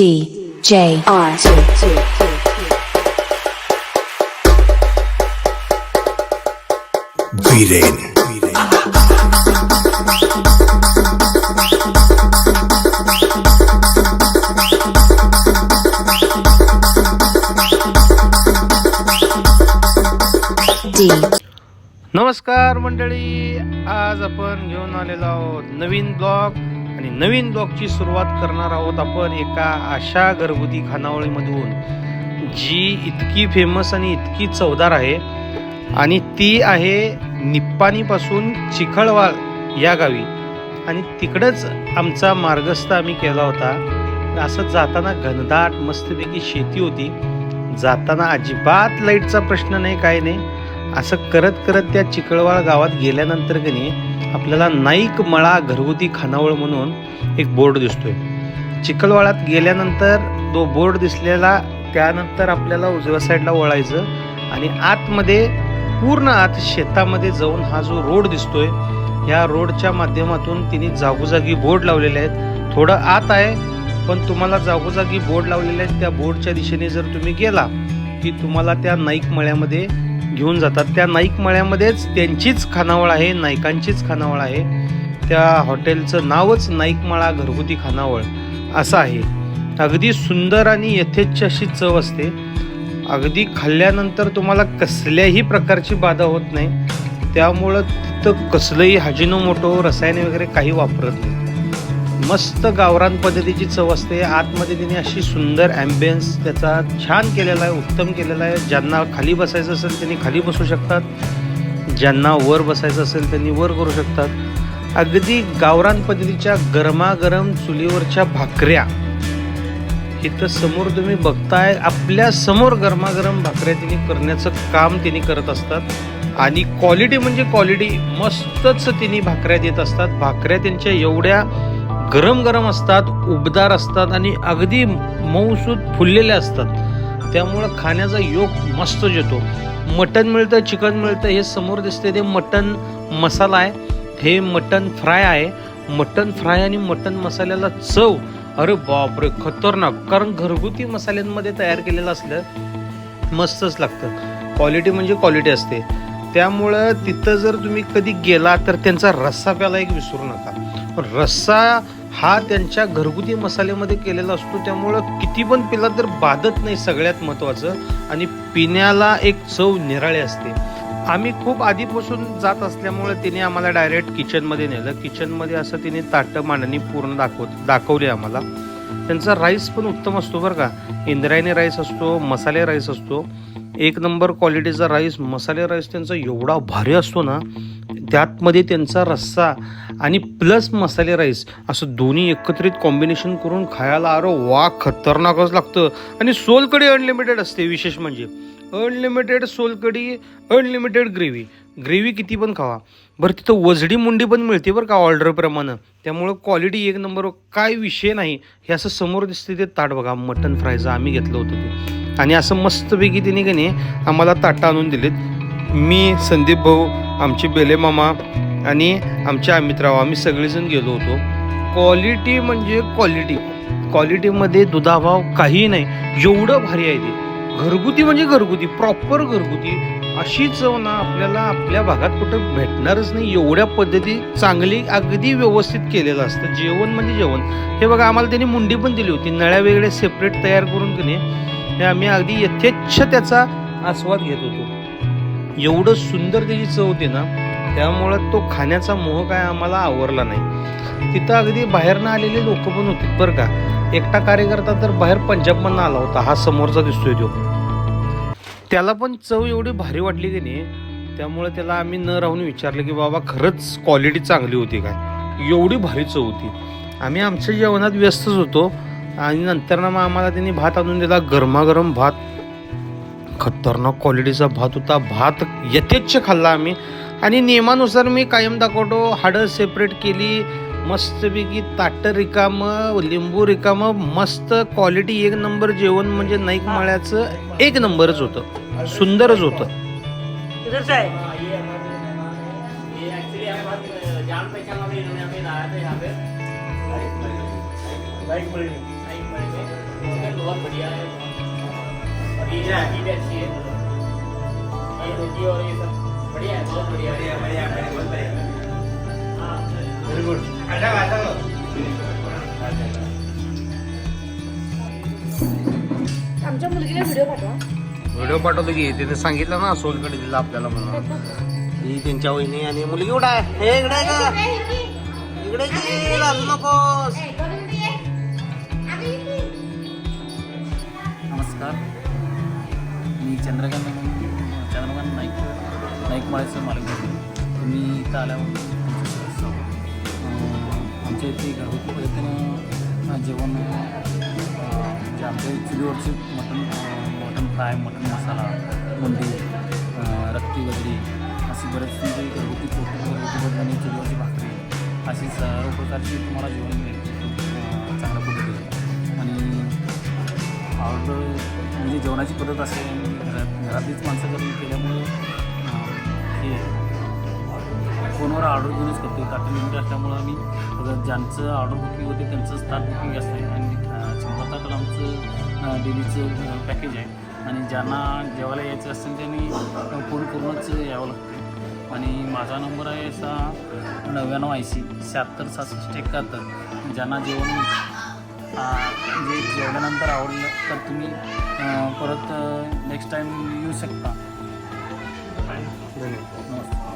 D J R. Viren. नमस्कार मंडळी आज आपण घेऊन आलेलो आहोत नवीन ब्लॉग. आणि नवीन ब्लॉगची सुरुवात करणार आहोत आपण एका अशा घरगुती खानावळीमधून जी इतकी फेमस आणि इतकी चवदार आहे. आणि ती आहे निप्पाणीपासून चिखळवाळ या गावी. आणि तिकडंच आमचा मार्गस्थ आम्ही केला होता. असं जाताना घनदाट मस्तपैकी शेती होती. जाताना अजिबात लाईटचा प्रश्न नाही काय नाही. असं करत करत त्या चिखळवाळ गावात गेल्यानंतर की नाही आपल्याला नाईक मळा घरगुती खानावळ म्हणून एक बोर्ड दिसतोय. चिखलवाळात गेल्यानंतर तो बोर्ड दिसलेला त्यानंतर आपल्याला उजव्या साईडला वळायचं आणि आतमध्ये पूर्ण आत शेतामध्ये जाऊन हा जो रोड दिसतोय या रोडच्या माध्यमातून तिने जागोजागी बोर्ड लावलेले आहेत. थोडं आत आहे पण तुम्हाला जागोजागी बोर्ड लावलेले आहेत. त्या बोर्डच्या दिशेने जर तुम्ही गेला की तुम्हाला त्या नाईक मळ्यामध्ये घेऊन जातात. त्या नाईक मळ्यामध्येच त्यांचीच खानावळ आहे नाईकांचीच खानावळ आहे. त्या हॉटेलचं नावच नाईकमाळा घरगुती खानावळ असं आहे. अगदी सुंदर आणि यथेच्छ अशी चव असते. अगदी खाल्ल्यानंतर तुम्हाला कसल्याही प्रकारची बाधा होत नाही. त्यामुळं तिथं कसलंही हाजिनोमोटो रसायने वगैरे काही वापरत नाही. मस्त गावरान पद्धतीची चव असते. आतमध्ये तिने अशी सुंदर ॲम्बियन्स त्याचा छान केलेला आहे उत्तम केलेला आहे. ज्यांना खाली बसायचं असेल त्यांनी खाली बसू शकतात. ज्यांना वर बसायचं असेल त्यांनी वर करू शकतात. अगदी गावरान पद्धतीच्या गरमागरम चुलीवरच्या भाकऱ्या. इथं समोर तुम्ही बघताय आपल्यासमोर गरमागरम भाकऱ्या तिने करण्याचं काम तिने करत असतात. आणि क्वालिटी म्हणजे क्वालिटी मस्तच तिने भाकऱ्या देत असतात. भाकऱ्या त्यांच्या एवढ्या गरम गरम असतात उबदार असतात आणि अगदी मऊसूद फुललेले असतात. त्यामुळं खाण्याचा योग मस्त येतो. मटन मिळतं चिकन मिळतं हे समोर दिसते ते मटन मसाला आहे. हे मटन फ्राय आहे. मटन फ्राय आणि मटन मसाल्याला चव अरे बापरे खतरनाक. कारण घरगुती मसाल्यांमध्ये तयार केलेलं असलं मस्तच लागतं. क्वालिटी म्हणजे क्वालिटी असते. त्यामुळं तिथं जर तुम्ही कधी गेला तर त्यांचा रस्सा प्याला एक विसरू नका. रस्सा हा त्यांच्या घरगुती मसाल्यामध्ये केलेला असतो त्यामुळं किती पण पिला तर बाधत नाही सगळ्यात महत्त्वाचं आणि पिण्याला एक चव निराळी असते. आम्ही खूप आधीपासून जात असल्यामुळे तिने आम्हाला डायरेक्ट किचनमध्ये नेलं. किचनमध्ये असं तिने ताटं मांडणी पूर्ण दाखव दाखवली आम्हाला. त्यांचा राईस पण उत्तम असतो बरं का. इंद्रायणी राईस असतो मसाले राईस असतो. एक नंबर क्वालिटीचा राईस मसाले राईस त्यांचा एवढा भारी असतो ना त्यातमध्ये त्यांचा रस्सा आणि प्लस मसाले राईस असं दोन्ही एकत्रित कॉम्बिनेशन करून खायला अरे वा खतरनाकच लागतं. आणि सोलकडी अनलिमिटेड असते विशेष म्हणजे. Unlimited solkadhi unlimited gravy gravy किती पण खावा. बरं तिथं वजडी मुंडी पण मिळते बरं का ऑर्डरप्रमाणे त्यामुळं क्वालिटी एक नंबर काय विषय नाही. हे असं समोर दिसते ते ताट बघा. मटन फ्रायचं आम्ही घेतलं होतं ते. आणि असं मस्तपैकी तिने की नाही आम्हाला ताटं आणून दिलेत. मी संदीप भाऊ आमचे बेले मामा आणि आमचे अमितराव आम्ही सगळेजण गेलो होतो. क्वालिटी म्हणजे क्वालिटी. क्वालिटीमध्ये दुधाभाव काहीही नाही. एवढं भारी आहे ते. घरगुती म्हणजे घरगुती प्रॉपर घरगुती. अशी चव ना आपल्याला आपल्या भागात कुठं भेटणारच नाही. एवढ्या पद्धती चांगली अगदी व्यवस्थित केलेलं असतं. जेवण म्हणजे जेवण. हे बघा आम्हाला त्यांनी मुंडी पण दिली होती. नळ्या वेगळ्या सेपरेट तयार करून की नाही आम्ही अगदी यथेच्छ त्याचा आस्वाद घेत होतो. एवढं सुंदर त्याची चव होती ना त्यामुळं तो खाण्याचा मोह काय आम्हाला आवरला नाही. तिथं अगदी बाहेरनं आलेले लोक पण होते बरं का. एकटा कार्यकर्ता तर बाहेर पंजाबमधनं आला होता हा समोरचा दिसतोय तो. त्याला पण चव एवढी भारी वाटली की नाही त्यामुळे त्याला आम्ही न राहून विचारलं की बाबा खरंच क्वालिटी चांगली होती काय? एवढी भारी चव होती. आम्ही आमच्या जेवणात व्यस्तच होतो आणि नंतर ना मग आम्हाला त्यांनी भात आणून दिला गरमागरम भात. खतरनाक क्वालिटीचा भात होता भात यथेच्छ खाल्ला आम्ही आणि नियमानुसार मी कायम दाखवतो हाडं सेपरेट केली मस्तपैकी ताटं रिकामं लिंबू रिकामं मस्त क्वालिटी एक नंबर जेवण म्हणजे नाईक माळ्याचं एक नंबरच होतं सुंदरच होतं बहुत बढ़िया है और ये चीज़ भी अच्छी है ये रोटी और ये सब बढ़िया है बहुत बढ़िया है व्हेरी गुड आमच्या मुलगीला व्हिडिओ पाठवा. व्हिडिओ पाठवतो की तिने सांगितलं ना सोलकडे दिला आपल्याला म्हणून. ही त्यांच्या वहिनी आणि मुलगी आहे? हे इकडे आहे का? इकडे की लाजू नकोस. नमस्कार. मी चंद्रकांत चंद्रकांत नाईक. नाईक माळेचं मालक तुम्ही इथं आल्यावर आमच्या इथे घरगुती पद्धतीनं जेवण म्हणजे आमच्या चुलीवरचे मटण मटन मटण फ्राय मटण मसाला मुंडी रत्ती रक्ती वगैरे अशी बरेच म्हणजे घरगुती पोटी घरगुती पद्धतीने म्हणजे चुलीवरची भाकरी अशी सर्व प्रकारची तुम्हाला जेवण मिळेल. चांगल्या पद्धतीने. आणि ऑर्डर जेवणाची पद्धत असेल घरात घरातलीच माणसं करून केल्यामुळे हे फोनवर ऑर्डर घेऊनच करतो कार्टून लिमिट असल्यामुळं आम्ही ज्यांचं ऑर्डर बुकिंग होते त्यांचं स्टार्ट बुकिंग असते आणि शंभर ताटाला आमचं डेलीचं पॅकेज आहे. आणि ज्यांना जेवायला यायचं असेल त्यांनी फोन करूनच यावं लागतं आणि माझा नंबर आहे असा नव्याण्णव ऐंशी शहात्तर सहासष्ट एकाहत्तर. ज्यांना जेवण आ, म्हणजे जेवल्यानंतर आवडलं तर तुम्ही परत नेक्स्ट टाईम येऊ शकता. नमस्कार.